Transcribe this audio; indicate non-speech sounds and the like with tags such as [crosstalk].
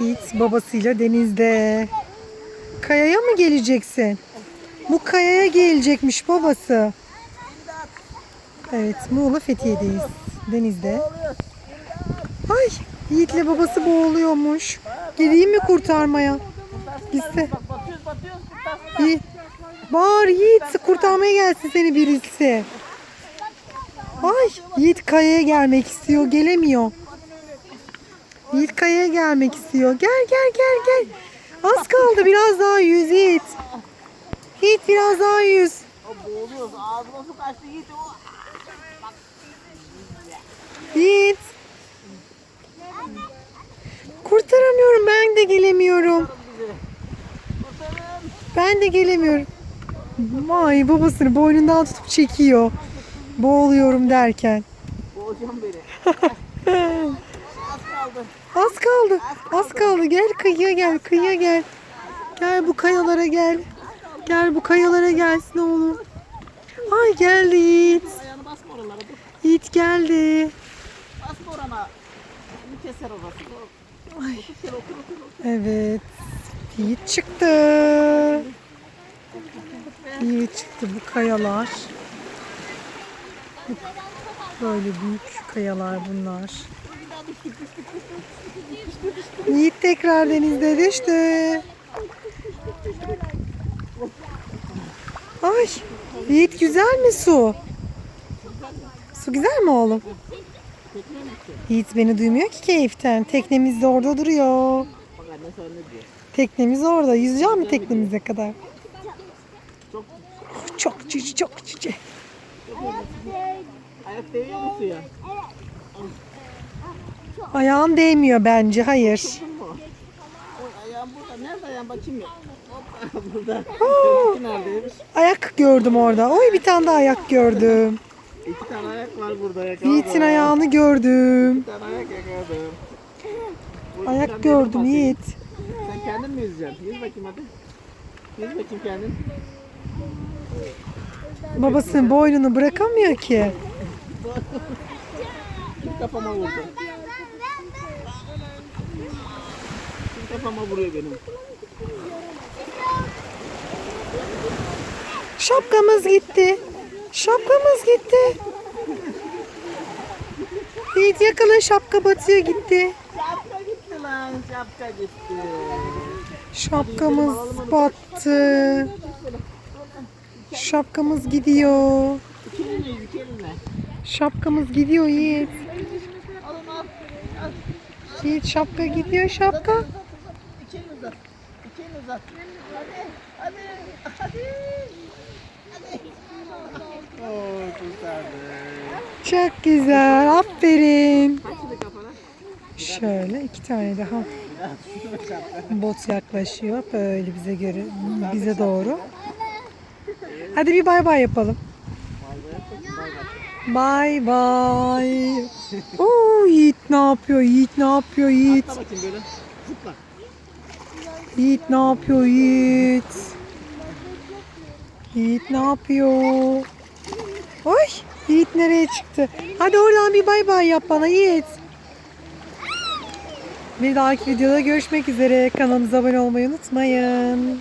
Yiğit babasıyla denizde. Kayaya mı geleceksin? Bu kayaya gelecekmiş babası. Evet Muğla Fethiye'deyiz. Denizde. Ay Yiğit'le babası boğuluyormuş. Gideyim mi kurtarmaya? Yiğit. Bağır Yiğit kurtarmaya gelsin seni birisi. Ay Yiğit kayaya gelmek istiyor gelemiyor. Yiğit kayaya gelmek istiyor. Gel gel gel gel. Az kaldı biraz daha yüz Yiğit. Yiğit biraz daha yüz. Boğuluyoruz. Ağzıma su kaçtı Yiğit. Kurtaramıyorum ben de gelemiyorum. Ben de gelemiyorum. Vay babasını boynundan tutup çekiyor. Boğuluyorum derken. Boğacağım beni. [laughs] Az kaldı. Az kaldı. Az kaldı. Gel kıyıya gel. Kıyıya gel. Gel bu kayalara gel. Gel bu kayalara gelsin oğlum. Ay geldi Yiğit. Ayağını basma oralara. Dur. Yiğit geldi. Basma orana. Elini keser orası. Ay. Evet. Yiğit çıktı. Yiğit çıktı bu kayalar. Böyle büyük kayalar bunlar. Yiğit tekrar denizde düştü. Ay, Yiğit güzel mi su? Su güzel mi oğlum? Yiğit beni duymuyor ki keyiften. Teknemiz de orada duruyor. Bak anne sana ne diyor. Teknemiz orada. Yüzeceğim mi teknemize kadar? Çok Çok cici çok cici. ayak değiyor mu suya? Ayağın değmiyor bence. Hayır. Tuttun mu? Oy ayağım burada. Nerede ayağım bakayım ya. Hoppa [laughs] burada. Benimki neredeymiş? Ayak gördüm orada. Oy bir tane daha ayak gördüm. İki tane ayak var burada. Yakaladım. Yiğit'in ayağını gördüm. Bir tane ayak yakaladım. Bu Ayak yüzden gördüm benim Yiğit. basayım. Sen kendin mi yüzeceksin? Yüz bakayım hadi. Yüz bakayım kendin. Babasının boynunu bırakamıyor ki. [laughs] Kafama vurdu? Kafama vuruyor benim? Şapkamız gitti. Şapkamız gitti. Yiğit yakala şapka batıyor gitti. Şapka gitti lan. Şapka gitti. Şapkamız battı. Şapkamız gidiyor. Şapkamız gidiyor Yiğit. Yiğit şapka gidiyor şapka. Elini uzat. Elini uzat. Hadi. Hadi. Hadi. Hadi. Oo kurtardı. Çok güzel. Aferin. Şöyle iki tane daha bot yaklaşıyor böyle bize göre bize doğru. Hadi bir bay bay yapalım. Bay bay. Oo Yiğit ne yapıyor? Yiğit ne yapıyor Yiğit? Atla bakayım böyle. Zıpla. Yiğit ne yapıyor Yiğit? Yiğit ne yapıyor? Oy Yiğit nereye çıktı? Hadi oradan bir bay bay yap bana Yiğit. Bir dahaki videoda görüşmek üzere. Kanalımıza abone olmayı unutmayın.